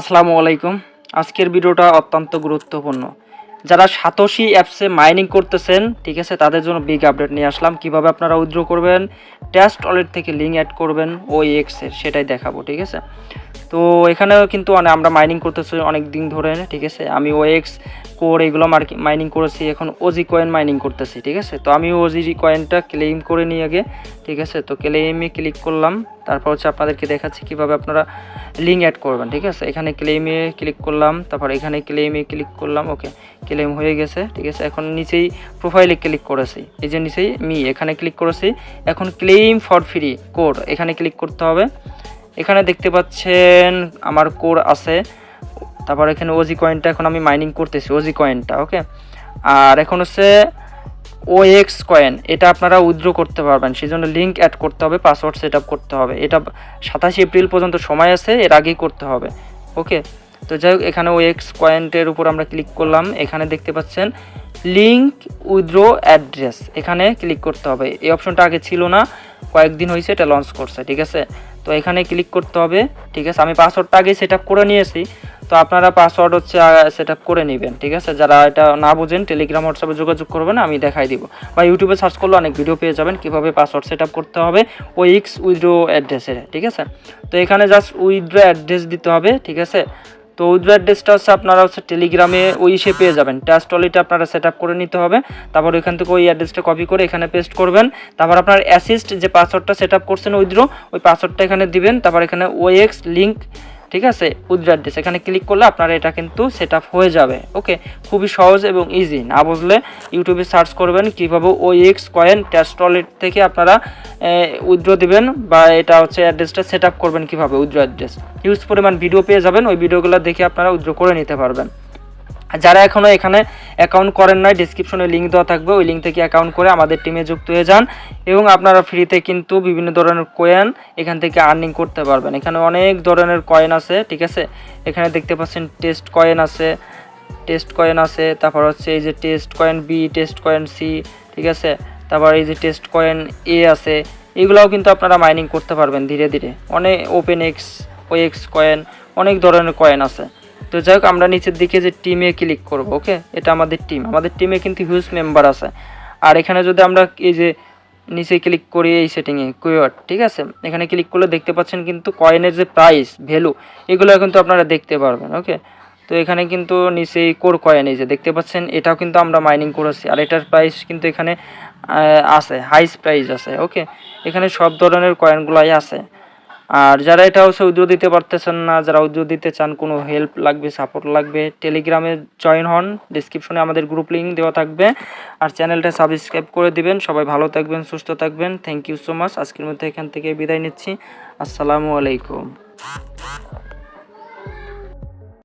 আসসালামু আলাইকুম। আজকের ভিডিওটা অত্যন্ত গুরুত্বপূর্ণ। যারা সাতোশি অ্যাপসে মাইনিং করতেছেন, ঠিক আছে, তাদের জন্য বিগ আপডেট নিয়ে আসলাম। কীভাবে আপনারা উইথড্র করবেন টেস্ট ওয়ালেট থেকে লিঙ্ক অ্যাড করবেন ওই এক্সের সেটাই দেখাবো, ঠিক আছে? তো এখানেও কিন্তু আমরা মাইনিং করতেছি অনেক দিন ধরে, ঠিক আছে? আমি ও এক্স কোর এগুলো মাইনিং করেছি, এখন ওজি কয়েন মাইনিং করতেছি, ঠিক আছে? তো আমি ওজি কয়েনটা ক্লেম করে নিই আগে, ঠিক আছে? তো ক্লেমে ক্লিক করলাম, তারপর হচ্ছে আপনাদেরকে দেখাচ্ছি কীভাবে আপনারা লিঙ্ক অ্যাড করবেন, ঠিক আছে? এখানে ক্লেমে ক্লিক করলাম, তারপর এখানে ক্লেমে ক্লিক করলাম ওকে ক্লেম হয়ে গেছে, ঠিক আছে? এখন নিচেই প্রোফাইলে ক্লিক করেছি, এই যে নিচেই মি এখানে ক্লিক করেছি, এখন ক্লেম ফর ফ্রি কোড এখানে ক্লিক করতে হবে। এখানে দেখতে পাচ্ছেন, আমার কোর আছে। তারপর এখানে ওজি কয়েনটা এখন আমি মাইনিং করতেছি, ওজি কয়েনটা ওকে আর এখন হচ্ছে ও এক্স কয়েন, এটা আপনারা উইথড্র করতে পারবেন। সেই জন্য লিঙ্ক অ্যাড করতে হবে পাসওয়ার্ড সেট করতে হবে। এটা সাতাশে এপ্রিল পর্যন্ত সময় আছে, এর আগেই করতে হবে ওকে তো যাই হোক, এখানে ও এক্স কয়েন্টের উপর আমরা ক্লিক করলাম। এখানে দেখতে পাচ্ছেন লিঙ্ক উইথড্র অ্যাড্রেস এখানে ক্লিক করতে হবে। এই অপশনটা আগে ছিল না, কয়েকদিন হয়েছে এটা লঞ্চ করছে, ঠিক আছে? তো এখানে ক্লিক করতে হবে, ঠিক আছে? আমি পাসওয়ার্ডটা আগে সেট করে নিয়েছি। তো আপনারা পাসওয়ার্ড হচ্ছে সেট করে নেবেন, ঠিক আছে? যারা এটা না বুঝেন টেলিগ্রাম হোয়াটসঅ্যাপে যোগাযোগ করবেন, আমি দেখাই দিব। বা ইউটিউবে সার্চ করলে অনেক ভিডিও পেয়ে যাবেন, কীভাবে পাসওয়ার্ড সেট করতে হবে ও এক্স উইথড্রো অ্যাড্রেসের ঠিক আছে? তো এখানে জাস্ট উইথড্রো অ্যাড্রেস দিতে হবে, ঠিক আছে? তো উইথড্র অ্যাড্রেসটা হচ্ছে আপনারা হচ্ছে টেলিগ্রামে ওই ইসে পেয়ে যাবেন। টাস্ট ওয়ালেটে আপনারা সেট করে নিতে হবে। তারপর ওইখান থেকে ওই অ্যাড্রেসটা কপি করে এখানে পেস্ট করবেন। তারপর আপনার অ্যাসিস্ট যে পাসওয়ার্ডটা সেট করছেন উইথড্র ওই পাসওয়ার্ডটা এখানে দিবেন। তারপর এখানে ওএক্স লিঙ্ক ঠিক আছে উইথড্র দিস এখানে ক্লিক করলে আপনার এটা কিন্তু সেট হয়ে যাবে ওকে খুবই সহজ এবং ইজি না বুঝলে ইউটিউবে সার্চ করবেন কীভাবে ওই এক্স কয়েন ট্যাস্ট্রলেট থেকে আপনারা উইথড্র দিবেন বা এটা হচ্ছে অ্যাড্রেসটা সেট করবেন কীভাবে, উইথড্র অ্যাড্রেস হিউজ পরিমাণ ভিডিও পেয়ে যাবেন, ওই ভিডিওগুলো দেখে আপনারা উইথড্র করে নিতে পারবেন। যারা এখনও এখানে অ্যাকাউন্ট করেন নাই ডিসক্রিপশনে লিঙ্ক দেওয়া থাকবে। ওই লিঙ্ক থেকে অ্যাকাউন্ট করে আমাদের টিমে যুক্ত হয়ে যান এবং আপনারা ফ্রিতে কিন্তু বিভিন্ন ধরনের কয়েন এখান থেকে আর্নিং করতে পারবেন। এখানে অনেক ধরনের কয়েন আছে, ঠিক আছে? এখানে দেখতে পাচ্ছেন টেস্ট কয়েন আছে টেস্ট কয়েন আছে, তারপর হচ্ছে এই যে test coin B test coin C ঠিক আছে? তারপর এই যে টেস্ট কয়েন এ আছে, এগুলাও কিন্তু আপনারা মাইনিং করতে পারবেন ধীরে ধীরে। অনেক open X O X coin অনেক ধরনের কয়েন আছে। তো যাই হোক, আমরা নিচের দিকে যে টিমে ক্লিক করব ওকে এটা আমাদের টিম আমাদের টিমে কিন্তু হিউজ মেম্বার আছে। আর এখানে যদি আমরা এই যে নিচে ক্লিক করি এই সেটিংয়ে কুইওয়ার্ড ঠিক আছে? এখানে ক্লিক করলে দেখতে পাচ্ছেন কিন্তু কয়েনের যে প্রাইস ভ্যালু এগুলো কিন্তু আপনারা দেখতে পারবেন ওকে তো এখানে কিন্তু নিচেই কোর কয়েন এই যে দেখতে পাচ্ছেন, এটাও কিন্তু আমরা মাইনিং করেছি। আর এটার প্রাইস কিন্তু এখানে আছে হাইস প্রাইস আছে ওকে এখানে সব ধরনের কয়েনগুলাই আছে। আর যারা এটা হচ্ছে উদ্যোগ দিতে পারতেছেন না, যারা উদ্যোগ দিতে চান, কোনো হেল্প লাগবে সাপোর্ট লাগবে টেলিগ্রামে জয়েন হন ডিসক্রিপশনে আমাদের গ্রুপ লিঙ্ক দেওয়া থাকবে আর চ্যানেলটা সাবস্ক্রাইব করে দিবেন। সবাই ভালো থাকবেন, সুস্থ থাকবেন। থ্যাংক ইউ সো মাচ আজকের মধ্যে এখান থেকে বিদায় নিচ্ছি। আসসালামু আলাইকুম।